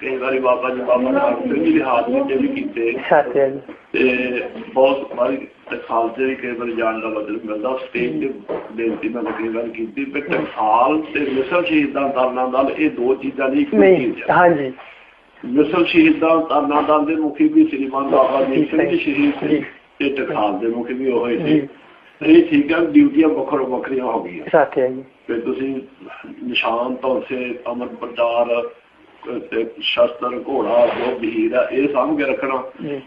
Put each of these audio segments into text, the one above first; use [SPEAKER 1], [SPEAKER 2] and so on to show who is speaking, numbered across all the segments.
[SPEAKER 1] ਕਈ ਵਾਰੀ ਬਾਬਾ ਜੀ ਬਾਬਾ ਨਾਨਕ ਸਿੰਘ ਜੀ ਦੇ ਹਾਥ ਵਿੱਚ ਵੀ ਕੀਤੇ।
[SPEAKER 2] ਸੱਚ ਹੈ ਜੀ।
[SPEAKER 1] ਤੇ ਬਹੁਤ ਵਾਰੀ ਟਕਸਾਲ ਤੇ ਵੀ ਕਈ ਵਾਰੀ ਜਾਣ ਦਾ ਮਦਦ ਮਿਲਦਾ ਸਟੇਜ ਤੇ ਬੇਨਤੀ ਮੈਂ ਕਈ ਵਾਰ ਕੀਤੀ ਵੀ ਟਕਸਾਲ ਤੇ ਮਿਸਲ ਸ਼ਹੀਦਾਂ ਤਰਨਾ ਦਲ ਇਹ ਦੋ ਚੀਜ਼ਾਂ ਦੀ ਇੱਕ
[SPEAKER 2] ਨਹੀਂ
[SPEAKER 1] ਚੀਜ਼ ਹੈ
[SPEAKER 2] ਹਾਂਜੀ।
[SPEAKER 1] ਮਿਸਲ ਸ਼ਹੀਦਾਂ ਤਰਨਾ ਦਲ ਦੇ ਮੁਖੀ ਵੀ ਸ੍ਰੀਮਾਨ ਬਾਬਾ ਜੀ ਸਿੰਘ ਜੀ ਸ਼ਹੀਦ ਸੀ। ਤੇ ਟਕਸਾਲ ਦੇ ਮੁਖੀ ਵੀ ਉਹ ਹੀ ਸੀ। ਇਹ ਠੀਕ ਹੈ ਡਿਊਟੀਆਂ ਵੱਖਰੋ ਵੱਖਰੀਆਂ ਹੋ ਗਈਆਂ।
[SPEAKER 2] ਸੱਚ ਹੈ ਜੀ।
[SPEAKER 1] ਫਿਰ ਤੁਸੀਂ ਨਿਸ਼ਾਨ ਤੋਂ ਸੇ ਅਮਰ ਪ੍ਰਚਾਰ ਸ਼ਸਤਰ ਘੋੜਾ ਜੋ ਵੀਰ ਆ ਇਹ ਸਾਂਭ ਕੇ ਰੱਖਣਾ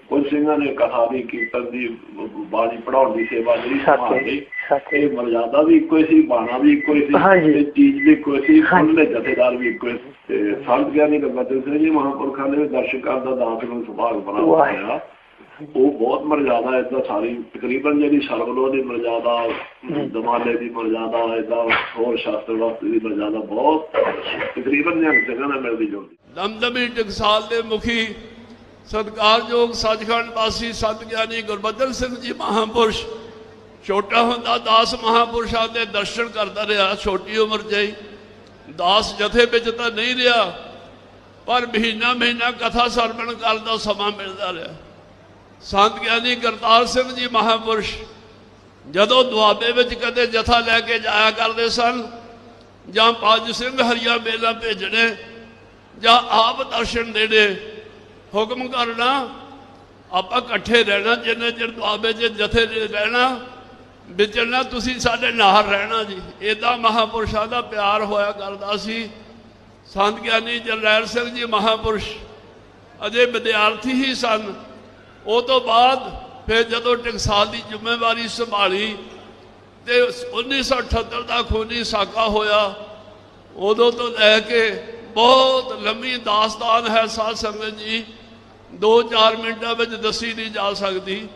[SPEAKER 1] ਕੁਝ ਸਿੰਘਾਂ ਨੇ ਕਥਾ ਦੀ ਕੀਰਤਨ ਦੀ ਬਾਣੀ ਪੜਾਉਣ ਦੀ ਸੇਵਾ ਜਿਹੜੀ
[SPEAKER 2] ਸੱਚ ਹੈ
[SPEAKER 1] ਸੰਭਾਲੀ
[SPEAKER 2] ਜੀ ਸੱਚ ਹੈ
[SPEAKER 1] ਇਹ ਮਰਜ਼ਾਦਾ ਵੀ ਇੱਕੋ ਹੀ ਸੀ ਬਾਣਾ ਵੀ ਇੱਕੋ ਸੀ। ਤੇ ਚੀਜ਼ ਵੀ ਇੱਕੋ ਸੀ। ਉਹਨੇ ਜਥੇਦਾਰ ਵੀ ਇੱਕੋ ਸੀ ਤੇ ਸੰਤ ਗਿਆਨੀ ਗੰਗਾਧਰ ਸਿੰਘ ਜੀ ਮਹਾਂਪੁਰਖਾਂ ਦੇ ਦਰਸ਼ਕਾਂ ਦਾ ਦਾਸ ਨੂੰ ਸੁਭਾਗ ਬਣਾ
[SPEAKER 2] ਵਾਹ।
[SPEAKER 1] ਉਹ ਬਹੁਤ ਮਰਜ਼ਾਦਾ ਇਦਾਂ ਸਾਰੀ ਤਕਰੀਬਨ ਜਿਹੜੀ ਸਰਵਲੋ ਦੀ ਮਰਜ਼ਾਦਾ ਦਮਾਲੇ ਦੀ ਮਰਜ਼ਾਦਾ ਇਦਾਂ ਹੋਰ ਸ਼ਾਸਤਰ ਵਾਸਤੇ ਦੀ ਮਰਜ਼ਾਦਾ ਬਹੁਤ ਤਕਰੀਬਨ ਨਿਹੰਗ ਸਿੰਘਾਂ ਨਾਲ ਮਿਲਦੀ ਜੁਲਦੀ।
[SPEAKER 3] ਦਮਦਮੀ ਟਕਸਾਲ ਦੇ ਮੁਖੀ ਸਤਿਕਾਰਯੋਗ ਸੱਚਖੰਡ ਵਾਸੀ ਸੰਤ ਗਿਆਨੀ ਸਿੰਘ ਜੀ ਮਹਾਂਪੁਰਸ਼, ਛੋਟਾ ਹੁੰਦਾ ਦਾਸ ਮਹਾਂਪੁਰਸ਼ਾਂ ਦੇ ਦਰਸ਼ਨ ਕਰਦਾ ਰਿਹਾ, ਛੋਟੀ ਉਮਰ 'ਚ ਹੀ। ਦਾਸ ਜਥੇ ਵਿੱਚ ਤਾਂ ਨਹੀਂ ਰਿਹਾ, ਪਰ ਮਹੀਨਾ ਮਹੀਨਾ ਕਥਾ ਸਰਵਣ ਕਰਨ ਦਾ ਸਮਾਂ ਮਿਲਦਾ ਰਿਹਾ। ਸੰਤ ਗਿਆਨੀ ਕਰਤਾਰ ਸਿੰਘ ਜੀ ਮਹਾਂਪੁਰਸ਼ ਜਦੋਂ ਦੁਆਬੇ ਵਿੱਚ ਕਦੇ ਜਥਾ ਲੈ ਕੇ ਜਾਇਆ ਕਰਦੇ ਸਨ, ਜਾਂ ਪਾਜ ਸਿੰਘ ਹਰੀਆ ਮੇਲਾ ਭੇਜਣੇ, ਜਾਂ ਆਪ ਦਰਸ਼ਨ ਦੇਣੇ, ਹੁਕਮ ਕਰਨਾ, ਆਪਾਂ ਇਕੱਠੇ ਰਹਿਣਾ, ਜਿੰਨੇ ਚਿਰ ਦੁਆਬੇ 'ਚ ਜਥੇ ਰਹਿਣਾ ਵਿਚਰਨਾ ਤੁਸੀਂ ਸਾਡੇ ਨਾਲ ਰਹਿਣਾ ਜੀ। ਇਦਾਂ ਮਹਾਪੁਰਸ਼ਾਂ ਦਾ ਪਿਆਰ ਹੋਇਆ ਕਰਦਾ ਸੀ। ਸੰਤ ਗਿਆਨੀ ਜਰਨੈਲ ਸਿੰਘ ਜੀ ਮਹਾਪੁਰਸ਼ ਅਜੇ ਵਿਦਿਆਰਥੀ ਹੀ ਸਨ। ਉਹ ਤੋਂ ਬਾਅਦ ਫਿਰ ਜਦੋਂ ਟਕਸਾਲ ਦੀ ਜ਼ਿੰਮੇਵਾਰੀ ਸੰਭਾਲੀ ਤੇ 1978 ਦਾ ਖੂਨੀ ਸਾਕਾ ਹੋਇਆ, ਉਦੋਂ ਤੋਂ ਲੈ ਕੇ ਬਹੁਤ ਲੰਮੀ ਦਾਸਤਾਨ ਹੈ ਸਾਧ ਸੰਗਤ ਜੀ। 2-4 ਮਿੰਟਾਂ ਵਿੱਚ ਦੱਸੀ ਨਹੀਂ ਜਾ ਸਕਦੀ।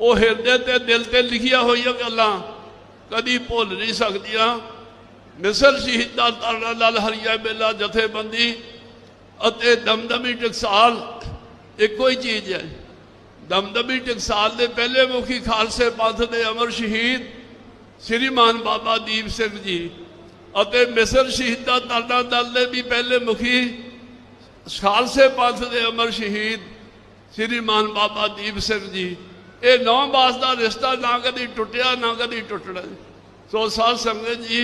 [SPEAKER 3] ਉਹ ਹਿਰਦੇ ਤੇ ਦਿਲ ਤੇ ਲਿਖੀਆਂ ਹੋਈਆਂ ਗੱਲਾਂ ਕਦੀ ਭੁੱਲ ਨਹੀਂ ਸਕਦੀਆਂ। ਮਿਸਰ ਸ਼ਹੀਦਾਂ ਤਰਨਾ ਲਾਲ ਹਰੀਆ ਮੇਲਾ ਜਥੇਬੰਦੀ ਅਤੇ ਦਮਦਮੀ ਟਕਸਾਲ ਇੱਕੋ ਹੀ ਚੀਜ਼ ਹੈ। ਦਮਦਮੀ ਟਕਸਾਲ ਦੇ ਪਹਿਲੇ ਮੁਖੀ ਖਾਲਸੇ ਪੰਥ ਦੇ ਅਮਰ ਸ਼ਹੀਦ ਸ੍ਰੀਮਾਨ ਬਾਬਾ ਦੀਪ ਸਿੰਘ ਜੀ ਅਤੇ ਮਿਸਰ ਸ਼ਹੀਦਾਂ ਤਰਨਾ ਦਲ ਦੇ ਵੀ ਪਹਿਲੇ ਮੁਖੀ ਖਾਲਸੇ ਪੰਥ ਦੇ ਅਮਰ ਸ਼ਹੀਦ ਸ੍ਰੀਮਾਨ ਬਾਬਾ ਦੀਪ ਸਿੰਘ ਜੀ ਇਹ ਨੌ ਬਾਸ ਦਾ ਰਿਸ਼ਤਾ ਨਾ ਕਦੀ ਟੁੱਟਿਆ ਨਾ ਕਦੀ ਟੁੱਟਣਾ ਸੋ ਸਾਧ ਸੰਗਤ ਜੀ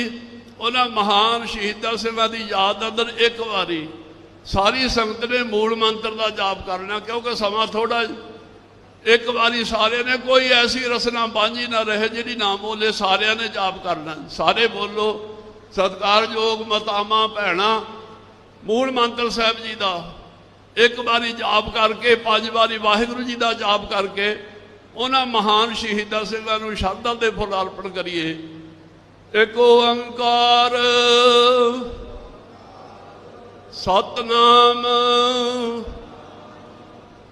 [SPEAKER 3] ਉਹਨਾਂ ਮਹਾਨ ਸ਼ਹੀਦਾਂ ਸਿੰਘਾਂ ਦੀ ਯਾਦ ਅੰਦਰ ਇੱਕ ਵਾਰੀ ਸਾਰੀ ਸੰਗਤ ਨੇ ਮੂਲ ਮੰਤਰ ਦਾ ਜਾਪ ਕਰਨਾ ਕਿਉਂਕਿ ਸਮਾਂ ਥੋੜਾ ਇੱਕ ਵਾਰੀ ਸਾਰਿਆਂ ਨੇ ਕੋਈ ਐਸੀ ਰਸਨਾ ਬਾਂਝੀ ਨਾ ਰਹੇ ਜਿਹੜੀ ਨਾ ਬੋਲੇ, ਸਾਰਿਆਂ ਨੇ ਜਾਪ ਕਰਨਾ। ਸਾਰੇ ਬੋਲੋ, ਸਤਿਕਾਰਯੋਗ ਮਤਾਮਾ ਭੈਣਾ, ਮੂਲ ਮੰਤਰ ਸਾਹਿਬ ਜੀ ਦਾ। ਇੱਕ ਵਾਰੀ ਜਾਪ ਕਰਕੇ, ਪੰਜ ਵਾਰੀ ਵਾਹਿਗੁਰੂ ਜੀ ਦਾ ਜਾਪ ਕਰਕੇ, ਉਹਨਾਂ ਮਹਾਨ ਸ਼ਹੀਦਾਂ ਸਿੰਘਾਂ ਨੂੰ ਸ਼ਰਧਾ ਦੇ ਫੁੱਲ ਅਰਪਣ ਕਰੀਏ। ਇੱਕ ਓੰਕਾਰ, ਸਤਨਾਮ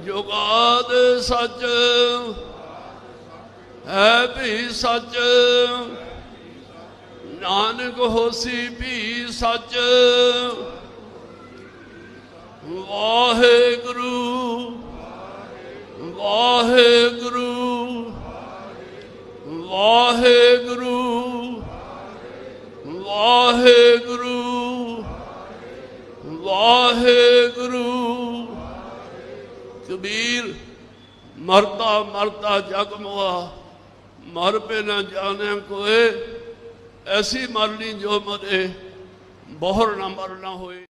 [SPEAKER 3] ਜੁਗਾਦ ਸੱਚ। ਹੈ ਵੀ ਸੱਚ। ਨਾਨਕ ਹੋਸੀ ਵੀ ਸੱਚ। ਵਾਹਿਗੁਰੂ ਵਾਹਿਗੁਰੂ ਵਾਹਿਗੁਰੂ ਵਾਹਿਗੁਰੂ। ਕਬੀਰ ਮਰਤਾ ਮਰਤਾ ਜਗ ਮੁਆ। ਮਰ ਪੇ ਨਾ ਜਾਣੇ ਕੋਏ, ਐਸੀ ਮਰਨੀ ਜੋ ਮਰੇ, ਬਹੁਰ ਨਾ ਮਰਨਾ ਹੋਏ।